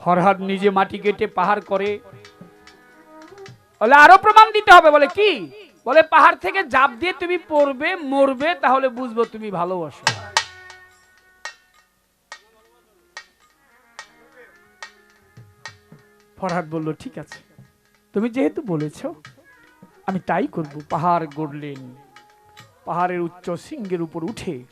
ফরহাদ নিজে মাটি কেটে পাহাড় করে। বলে, আরও প্রমাণ দিতে হবে। বলে, কি? বলে, পাহাড় থেকে জাপ দিয়ে তুমি পড়বে, মরবে, তাহলে বুঝব তুমি ভালোবাসো। ফরহাদ বলল, ঠিক আছে। তুমি যেহেতু বলেছ, আমি তাই করব। পাহাড় গড়লেন। পাহাড়ের উচ্চ সিংহের উপর উঠে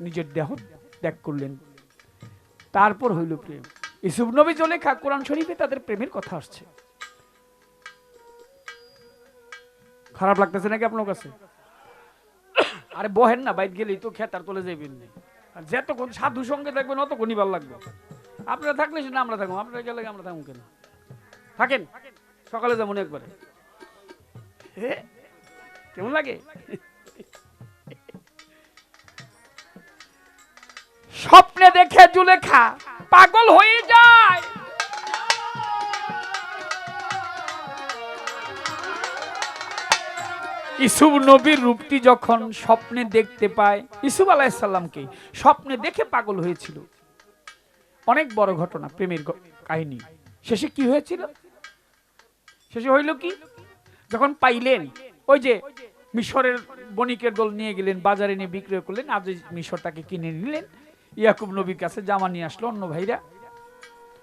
নিজের দেহ ত্যাগ করলেন। তারপর হইল প্রেম। ইসুফ নবী জলেখা কোরআন শরীফে তাদের প্রেমের কথা আসছে। খারাপ লাগতেছে নাকি আপনার কাছে? আরে বহেন না, বাইর গেলেই তো খেতার তোলে যাইবেন না আর যতক্ষণ সাধু সঙ্গে দেখবেন অতক্ষণই ভালো লাগবে। আপনারা থাকলে সেটা আমরা থাকব, আপনারা গেলে আমরা থাকব কেন? থাকেন? সকালে যেমন একবারে। কেমন লাগে? স্বপ্নে দেখে জুলেখা পাগল হয়ে যায়। ইসুফ নবীর রূপটি যখন স্বপ্নে দেখতে পায়, ইসুব আলাইসাল্লামকে স্বপ্নে দেখে পাগল হয়েছিল। অনেক বড় ঘটনা, প্রেমের কাহিনী। শেষে কি হয়েছিল? শেষে হইল কি? যখন পাইলেন, ওই যে মিশরের বণিকের দল নিয়ে গেলেন, বাজারে নিয়ে বিক্রয় করলেন আজ মিশরটাকে কিনে নিলেন। ইয়াকুব নবীর কাছে জামা নিয়ে আসলো অন্য ভাইরা।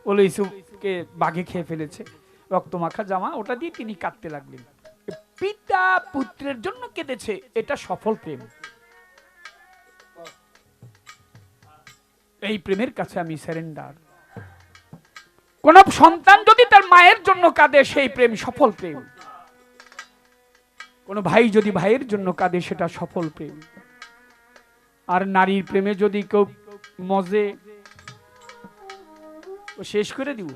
বলে ইসুফকে বাঘে খেয়ে ফেলেছে। রক্তমাখা জামা, ওটা দিয়ে তিনি কাঁদতে লাগলেন। পিতা পুত্রের জন্য কেঁদেছে, এটা সফল প্রেম। এই প্রেমের কাছে আমি স্যারেন্ডার কোন সন্তান যদি তার মায়ের জন্য কাঁদে, সেই প্রেম সফল প্রেম। কোন ভাই যদি ভাইয়ের জন্য কাঁদে, সেটা সফল প্রেম। আর নারীর প্রেমে যদি কেউ মজে। শেষ করে দিব।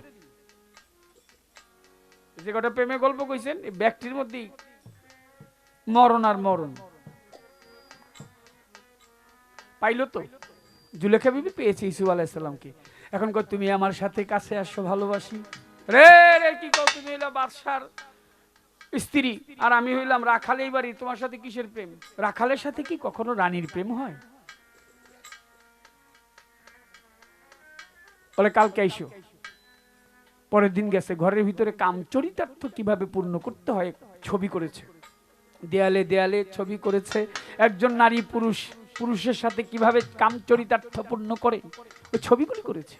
যে কটা প্রেমে গল্প কইছেন, এই ব্যক্তির মধ্যেই মরণ আর মরণ। পাইলো তো? জুলেখা বিবি পেয়েছে ইসুফ আলাইসাল্লামকে এখন কর তুমি আমার সাথে কাছে আসো, ভালোবাসি। রে রে, কি কও তুমি হইলা বাদশার স্ত্রী। আর আমি হইলাম রাখালেই বাড়ি, তোমার সাথে কিসের প্রেম? রাখালের সাথে কি কখনো রানীর প্রেম হয়? বলে, কালকে আইসো। পরের দিন গেছে, ঘরের ভিতরে কাম চরিতার্থ কীভাবে পূর্ণ করতে হয় ছবি করেছে। দেয়ালে দেয়ালে ছবি করেছে, একজন নারী পুরুষ, পুরুষের সাথে কীভাবে কাম চরিতার্থ পূর্ণ করে, ওই ছবিগুলি করেছে।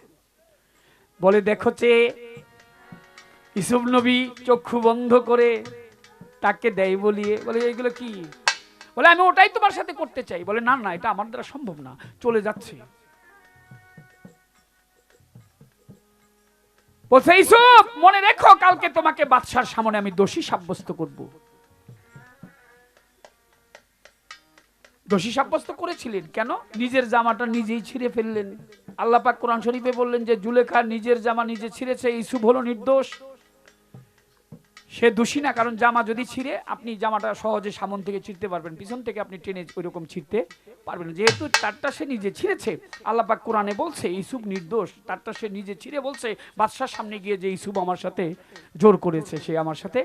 বলে, দেখো যে, ইসুফ নবী চক্ষু বন্ধ করে তাকে দেয় বলিয়ে বলে, এইগুলো কি? বলে, আমি ওটাই তোমার সাথে করতে চাই। বলে, না না, এটা আমার দ্বারা সম্ভব না। চলে যাচ্ছে। বলছে ইসুফ মনে রেখো কালকে তোমাকে বাদশার সামনে আমি দোষী সাব্যস্ত করব। দোষী সাব্যস্ত করেছিলেন? কেন? নিজের জামাটা নিজেই ছিঁড়ে ফেললেন। আল্লাহ পাক কোরআন শরীফে বললেন যে, জুলেখা নিজের জামা নিজে ছিঁড়েছে ইসুফ হলো নির্দোষ। সে দোষী না, কারণ জামা যদি ছিঁড়ে, আপনি জামাটা সহজে সামন থেকে ছিঁড়তে পারবেন। পিছন থেকে আপনি টেনে ওইরকম ছিঁড়তে পারবেন। যেহেতু তারটা সে নিজে ছিঁড়েছে, আল্লাহ পাক কোরআনে বলছে, ইসুফ নির্দোষ, তারটা সে নিজে ছিঁড়ে বলছে, বাদশার সামনে গিয়ে যে ইসুফ আমার সাথে জোর করেছে, সে আমার সাথে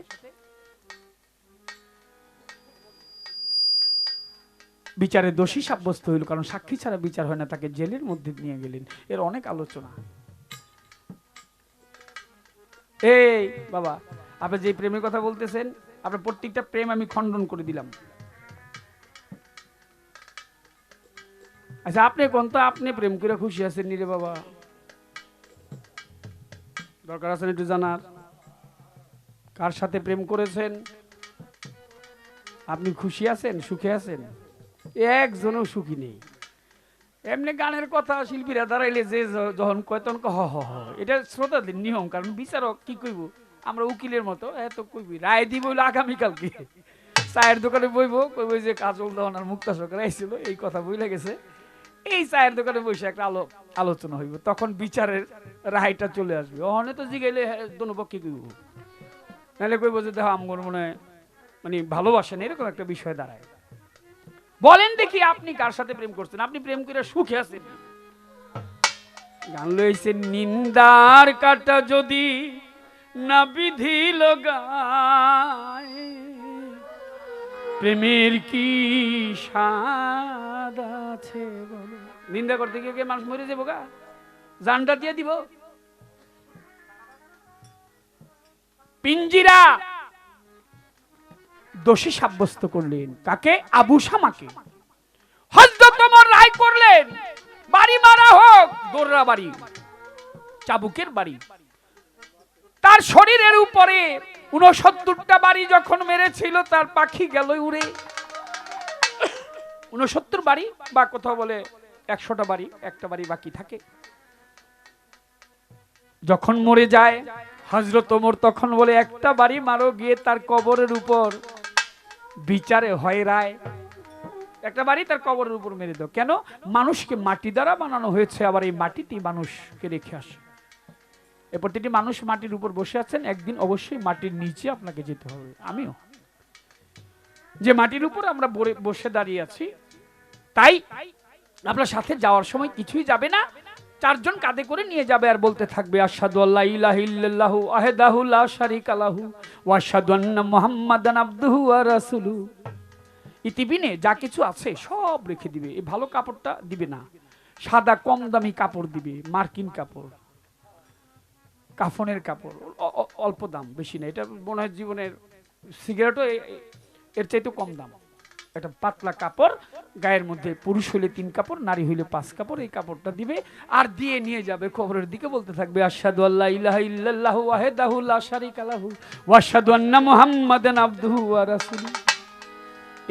বিচারে দোষী সাব্যস্ত হইল, কারণ সাক্ষী ছাড়া বিচার হয় না, তাকে জেলের মধ্যে নিয়ে গেলেন। এর অনেক আলোচনা। এই বাবা আপনি যে প্রেমের কথা বলতেছেন, আপনার প্রত্যেকটা প্রেম আমি খণ্ডন করে দিলাম। আচ্ছা আপনি কোন তো আপনি প্রেম করে খুশি আছেন নি রে বাবা? দরকার আছেন একটু জানার? কার সাথে প্রেম করেছেন? আপনি খুশি আছেন, সুখে আছেন? একজনও সুখী নেই। এমনি গানের কথা শিল্পীরা দাঁড়াইলে যে যখন কয় তখন হ হ। এটা শ্রোতাদের নিয়ম, কারণ বিচারক কি কইব? আমরা উকিলের মতো এত কইবি, রায় দিব হইল আগামীকালকে। চায়ের দোকানে বইব, কইব যে কাজল দেওয়ান আর মুক্তা সরকার আইছিল, এই কথা বইলে গেছে। এই চায়ের দোকানে বসে একটা আলো আলোচনা হইব, তখন বিচারের রায়টা চলে আসবে। অহনে তো জিগাইলে দোনো পক্ষে কইব। নাহলে কইব যে, দেখো, আমগর মনে হয় মানে ভালোবাসেন, এরকম একটা বিষয় দাঁড়ায়। বলেন দেখি আপনি কার সাথে প্রেম করছেন? আপনি প্রেম করে সুখে আছেন? গান লইছে নিন্দার কাটা যদি না বিধিল গায় প্রেমের কি স্বাদ আছে নিন্দা করতে গিয়ে কি মানুষ মরে যাব গা। জানটা দিয়ে দিব। পিঞ্জিরা, দোষী সাব্যস্ত করলেন। কাকে? আবু শামাকে হজরত ওমর রায় করলেন, বাড়ি মারা হোক, দোররা বাড়ি, চাবুকের বাড়ি। তার শরীরের উপরে উনসত্তরটা বাড়ি যখন মেরেছিল, তার পাখি গেল উড়ে। উনসত্তর বাড়ি বা কোথাও বলে একশোটা বাড়ি, একটা বাড়ি বাকি থাকে। যখন মরে যায় হজরত ওমর তখন বলে, একটা বাড়ি মারো, গিয়ে তার কবরের উপর বিচারে হয় রায়। একটা বাড়ি তার কবরের উপর মেরে দাও। কেন? মানুষকে মাটি দ্বারা বানানো হয়েছে, আবার এই মাটিতেই মানুষকে রেখে আসে। এ প্রতিটি মানুষ মাটির উপর বসে আছেন। একদিন অবশ্যই মাটির নিচে আপনাকে যেতে হবে। আমিও। যে মাটির উপর আমরা বসে দাঁড়িয়ে আছি, তাই আপনার সাথে যাওয়ার সময় কিছুই যাবে না। চারজন কাঁধে করে নিয়ে যাবে আর বলতে থাকবে, আশহাদু আল্লাহ ইলাহা ইল্লাল্লাহু ওয়াহদাহু লা শারীকা লাহু ওয়া আশহাদু আন্না মুহাম্মাদান আবদুহু ওয়া রাসূলুহু। ইতিবিনে যা কিছু আছে সব রেখে দিবে। এই ভালো কাপড়টা দিবে না। সাদা কম দামি কাপড় দিবে, মার্কিন কাপড়। কাফনের কাপড় অল্প দাম, বেশি না। এটা মনে হয় জীবনের সিগারেটও এর চাইতে কম দাম। একটা পাতলা কাপড়, গায়ের মধ্যে পুরুষ হইলে তিন কাপড়, নারী হইলে পাঁচ কাপড়, এই কাপড়টা দিবে আর দিয়ে নিয়ে যাবে। খবরের দিকে বলতে থাকবে, আশহাদু আল্লাহ ইলাহা ইল্লাল্লাহু ওয়াহদাহু লা শারীকা লাহু ওয়া আশহাদু আন্না মুহাম্মাদান আবদুহু ওয়া রাসূলুহু।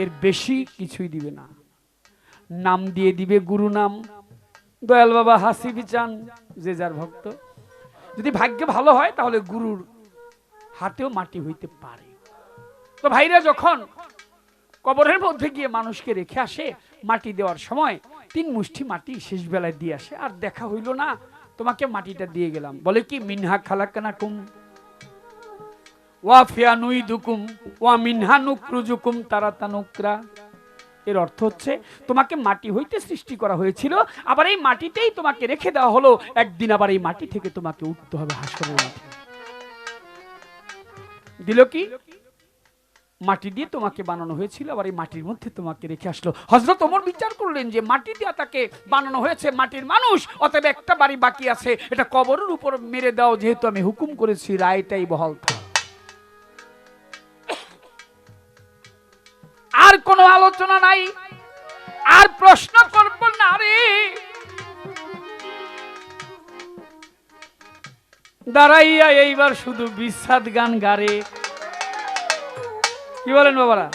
এর বেশি কিছুই দিবে না। নাম দিয়ে দিবে গুরু নাম। দয়াল বাবা হাসি বিচান যে যার ভক্ত। যদি ভাগ্যে ভালো হয়, তাহলে গুরুর হাতেও মাটি হইতে পারে। তো ভাইরা, যখন কবরের মধ্যে গিয়ে মানুষকে রেখে আসে, মাটি দেওয়ার সময়, তিন মুষ্টি মাটি শেষ বেলায় দিয়ে আসে, আর দেখা হইল না, তোমাকে মাটিটা দিয়ে গেলাম। বলে কি, মিনহা খালাকানা কুম ওয়াফিয়া নুই দুকুম ওয়া মিনহা নুকরুজুকুম তারা তানুকরা এর অর্থ হচ্ছে তোমাকে মাটি হইতে সৃষ্টি করা হয়েছিল, আবার এই মাটিতেই তোমাকে রেখে দেওয়া হলো। একদিন আবার এই মাটি থেকে তোমাকে উঠতে হবে হাসরের মাঠে। দিল কি? মাটি দিয়ে তোমাকে বানানো হয়েছিল, আবার এই মাটির মধ্যে তোমাকে রেখে আসলো। হজরত ওমর বিচার করলেন যে মাটি দিয়ে তাকে বানানো হয়েছে মাটির মানুষ, অতএব একটা বাড়ি বাকি আছে। এটা কবরের উপর মেরে দাও, যেহেতু আমি হুকুম করেছি, রায়টাই বহাল থাক। আর কোনো আলোচনা নাই আর প্রশ্ন করব না রে দাঁড়াইয়া এইবার শুধু বিস্বাদ গান গারে কি বলেন বাবারা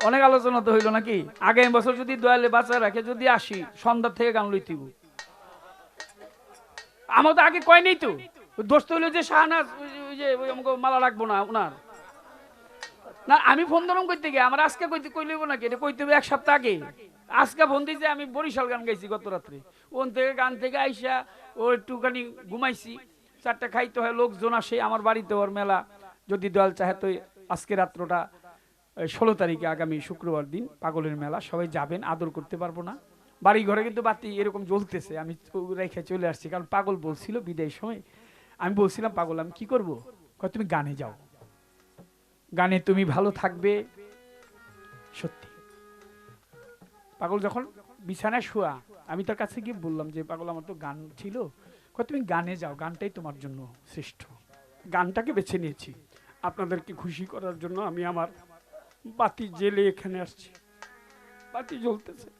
অনেক আলোচনা তো হইল নাকি আগামী বছর যদি দয়ালে বাঁচা রাখে যদি আসি সন্ধ্যা থেকে গান লইতিব আমার তো আগে কয় নেই তো দোস্ত হইল যে শাহনাজ ওই যে- আমাকে মালা রাখব না ওনার না, আমি ফোন ধরম করতে গিয়ে, আমার আজকে কইতে কইলেব নাকি? এটা কইতে হবে এক সপ্তাহ আগে। আজকে ফোন দিয়েছে আমি বরিশাল গান গাইছি গত রাত্রে। ওন থেকে গান থেকে আইসা, ও একটুখানি ঘুমাইছি। চারটা খাইতে হয়, লোকজন আসে, আমার বাড়িতে ওর মেলা। যদি দয়াল চাহে তো আজকে রাত্রটা ষোলো তারিখে আগামী শুক্রবার দিন, পাগলের মেলা, সবাই যাবেন, আদর করতে পারব না। বাড়ি ঘরে কিন্তু বাতি এরকম জ্বলতেছে, আমি রেখে চলে আসছি, কারণ পাগল বলছিল বিদায় সময়। আমি বলছিলাম, পাগল, আমি কি করব? তুমি গানে যাও। গানে তুমি ভালো থাকবে। সত্যি। পাগল যখন বিছানায় শোয়া, আমি তার কাছে গিয়ে বললাম যে, পাগল, আমার তো গান ছিল। তুমি গানে যাও, গানটাই তোমার জন্য শ্রেষ্ঠ। গানটাকে বেছে নিয়েছি। আপনাদেরকে খুশি করার জন্য আমি আমার বাতি জেলে এখানে আসছি। বাতি জ্বলতেছে।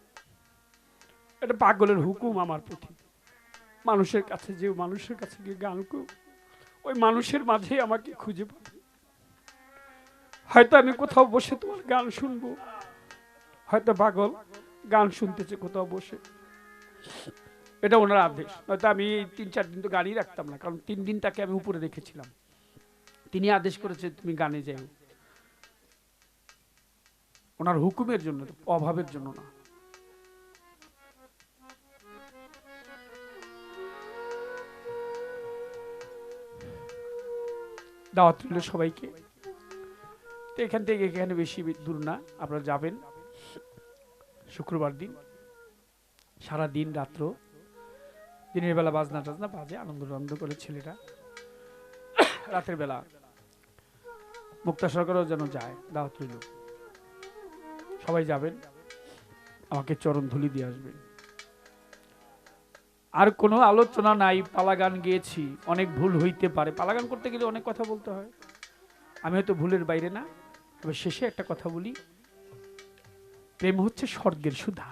এটা পাগলের হুকুম আমার প্রতি। মানুষের কাছে যে মানুষের কাছে গিয়ে গান ওই মানুষের মাঝেই আমাকে খুঁজে পাবে। হয়তো আমি কোথাও বসে তোমার গান শুনব। হয়তো পাগল গান শুনতেছে কোথাও বসে। এটা ওনার আদেশ। হয়তো আমি তিন চার দিন তো গাড়ি রাখতাম না, কারণ তিন দিন তাকে আমি উপরে রেখেছিলাম। তিনি আদেশ করেছে, তুমি গানে যাও। ওনার হুকুমের জন্য, অভাবের জন্য না। দাওয়াত সবাইকে। এখান থেকে এখানে বেশি দূর না, আপনারা যাবেন। শুক্রবার দিন, সারা দিন রাত্র, দিনের বেলা বাজনা টাজনা বাজে, আনন্দ আনন্দ করে ছেলেরা রাতের বেলা মুক্তা সরকারও যেন যায় দাওয়াত রইল সবাই যাবেন, আমাকে চরণ ধুলি দিয়ে আসবেন। আর কোনো আলোচনা নাই পালা গান গেয়েছি, অনেক ভুল হইতে পারে। পালা গান করতে গেলে অনেক কথা বলতে হয়। আমি হয়তো ভুলের বাইরে না। তবে শেষে একটা কথা বলি। প্রেম হচ্ছে স্বর্গের সুধা।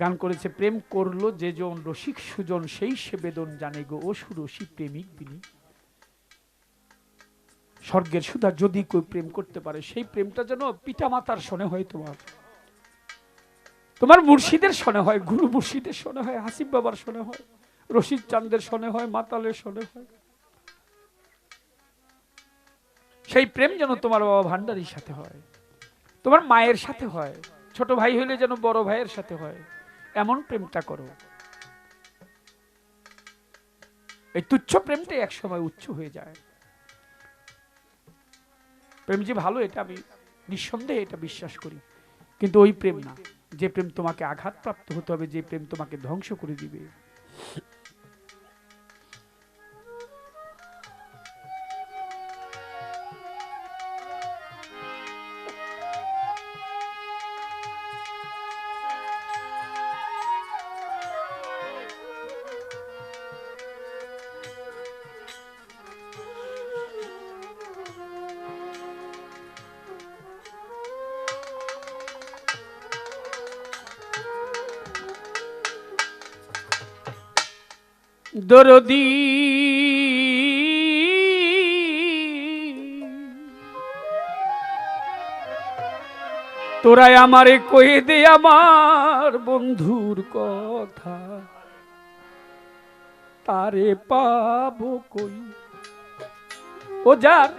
গান করেছে, প্রেম করল যে জন, রসিক সুজন, সেই সে বেদন জানে গো ও সুরসী প্রেমিক বিনি। স্বর্গের সুধা যদি কেউ প্রেম করতে পারে, সেই প্রেমটা যেন পিতা মাতার শোনে হয় তোমার। তোমার মুর্শিদের শোনে হয়, গুরু মুর্শিদের শোনে হয় হাসিব বাবার শোনে হয়, রশিদ চান্দের শোনে হয়, মাতালের শোনে হয়। সেই প্রেম যেন তোমার বাবা ভান্ডারির সাথে হয়, তোমার মায়ের সাথে হয়, ছোট ভাই হইলে যেন বড় ভাইয়ের সাথে হয়, এমন প্রেমটা করো। এই তুচ্ছ প্রেমটাই একসময় উচ্চ হয়ে যায়। প্রেম যে ভালো, এটা আমি নিঃসন্দেহে এটা বিশ্বাস করি, কিন্তু ওই প্রেম না। যে প্রেম তোমাকে আঘাতপ্রাপ্ত হতে হবে, যে প্রেম তোমাকে ধ্বংস করে দিবে। দরদি। তোরাই আমারে কয়ে দে আমার বন্ধুর কথা। তারে পাবো কই? ও যার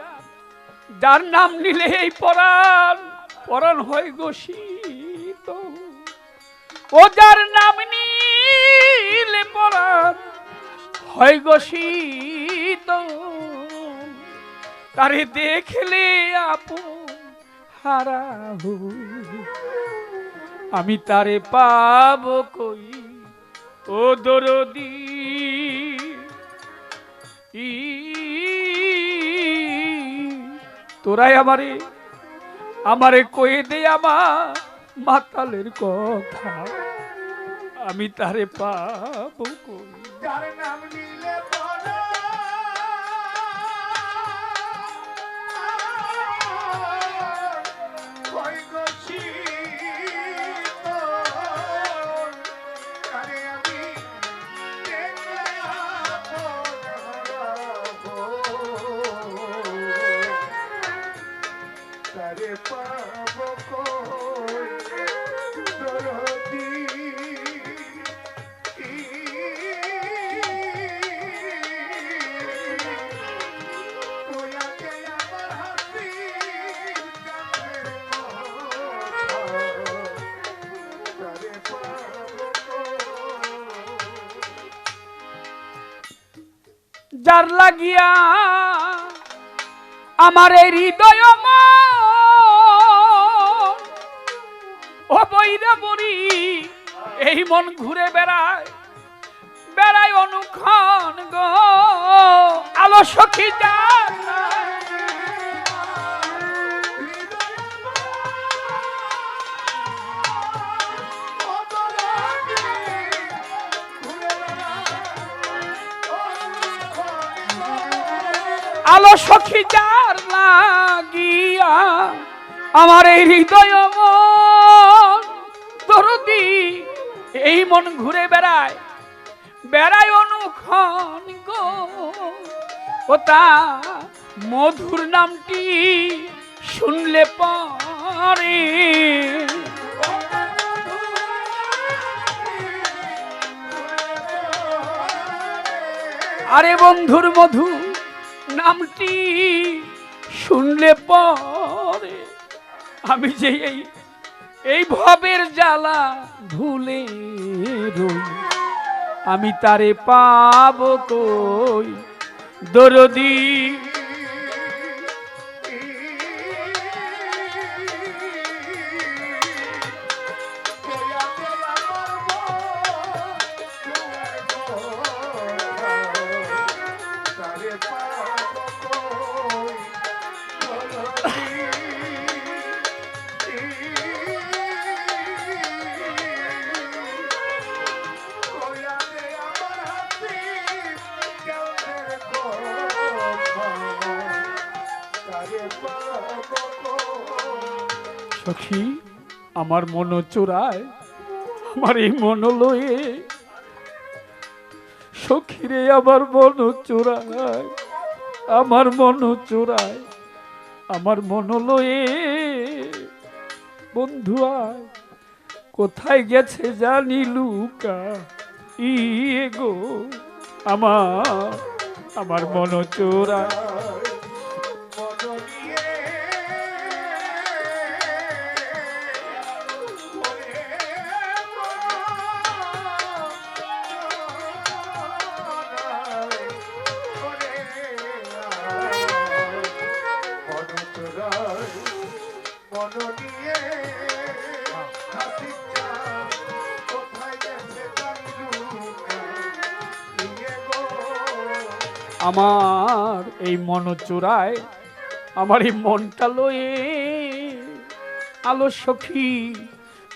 যার নাম নিলে এই পরাণ পরাণ হয় গোসিত ও যার নাম নিলে পরাণ হয় গোসিত তারে দেখলে আপন হারা আমি তারে পাব কই? ও দরদি। তোরাই আমারে আমারে কয়ে দে আমার মাতালের কথা। আমি তারে পাব কই? যার লাগিয়া আমার এই হৃদয় বইরা বড়ি, এই মন ঘুরে বেড়ায় বেড়ায় অনুক্ষণ গো। আলো সখী যার আলো সখী যার লাগিয়া আমার এই হৃদয় মন। এই মন ঘুরে বেড়ায় বেড়ায় অনুক্ষণ গো। ও তা মধুর নামটি শুনলে পরে। আরে বন্ধুর মধু নামটি শুনলে পরে আমি যে এই এই ভবের জ্বালা ভুলে আমি তারে পাব কই? দরদি সখী আমার মন চোরায় আমার এই মন লয়ে সখীরে আমার মন চোরায় আমার মন চোরায় আমার মন লয়ে বন্ধু আয়, কোথায় গেছে জানি লুকা? ইয়ে গো, আমার আমার মন চোরায় আমার এই মন চোরায় আমার এই মনটা লয়ে আলো সখী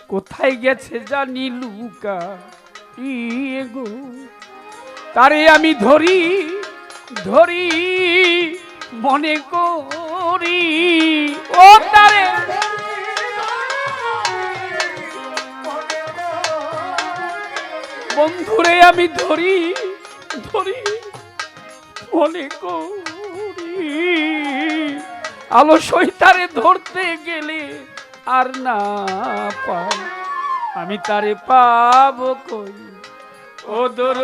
কোথায় গেছে জানি লুকা গো তারে আমি ধরি ধরি মনে করি, ও তারে বন্ধুরে আমি ধরি মনে গৌরি, আলো সৈতারে ধরতে গেলে আর না পাই। আমি তারে পাব কই? ও দর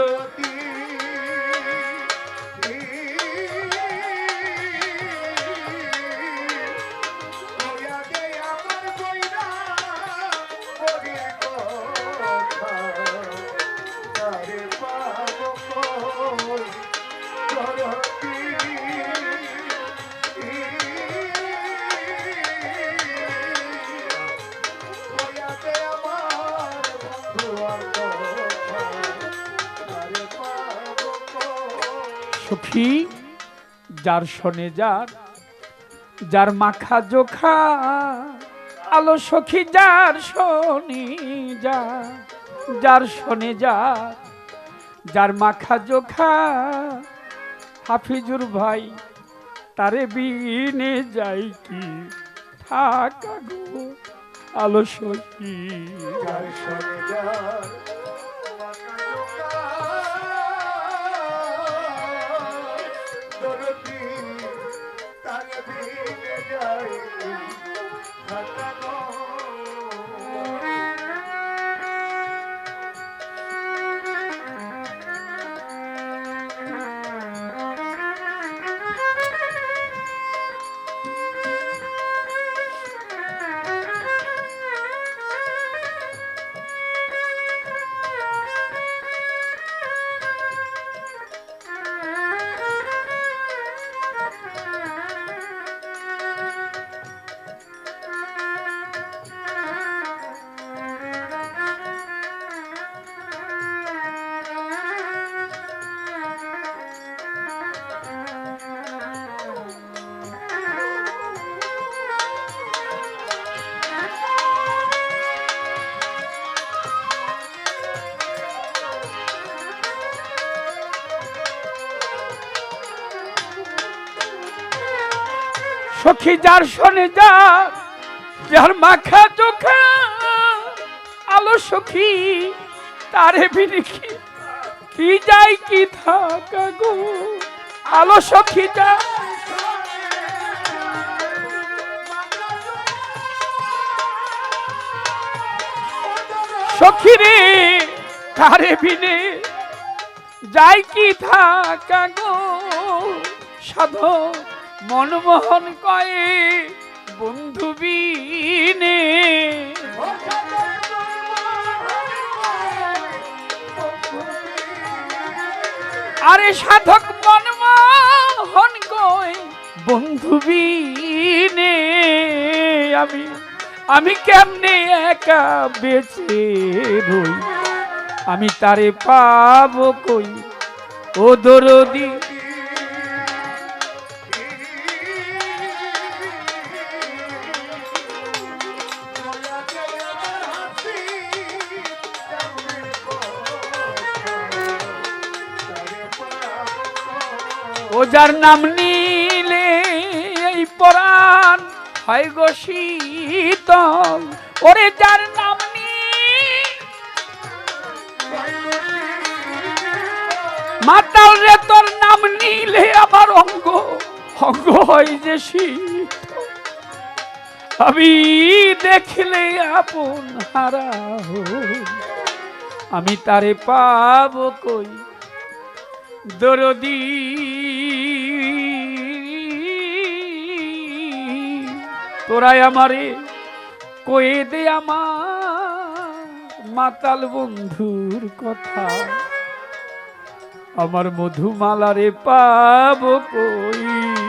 সখী যার শনে যার যার মাখা জোখা, আলো সখী যার শনি যা যার শনে যার যার মাখা জোখা, হাফিজুর ভাই, তারে বিনে যাই কি থাকা গো আলো সখী সখী যার শোনে যা যার মাখা চোখা আলো সখী, তারে বিনে কি যাই কি থাকা গো? আলো সখী যা সখী রে, তারে বিনে যাই কি থাকা গো? সাধো মনমোহন কয়ে বন্ধু বিনে। আরে সাধক মনমোহন কয় বন্ধু বিনে। আমি আমি কেমনে একা বেঁচে রই? আমি তারে পাবো কই? ও দরদি যার নাম নিলে, এই পরাণ। হয় গো শীতল। ওরে যার নাম মাতাল রে, তোর নাম নিলে আমার অঙ্গ। অঙ্গ হয় যে আমি দেখলে আপন হারা আমি তারে পাব কই? দরদি। তোরাই আমারে কয়ে দে আমার মাতাল বন্ধুর কথা। আমার মধুমালারে পাব কই?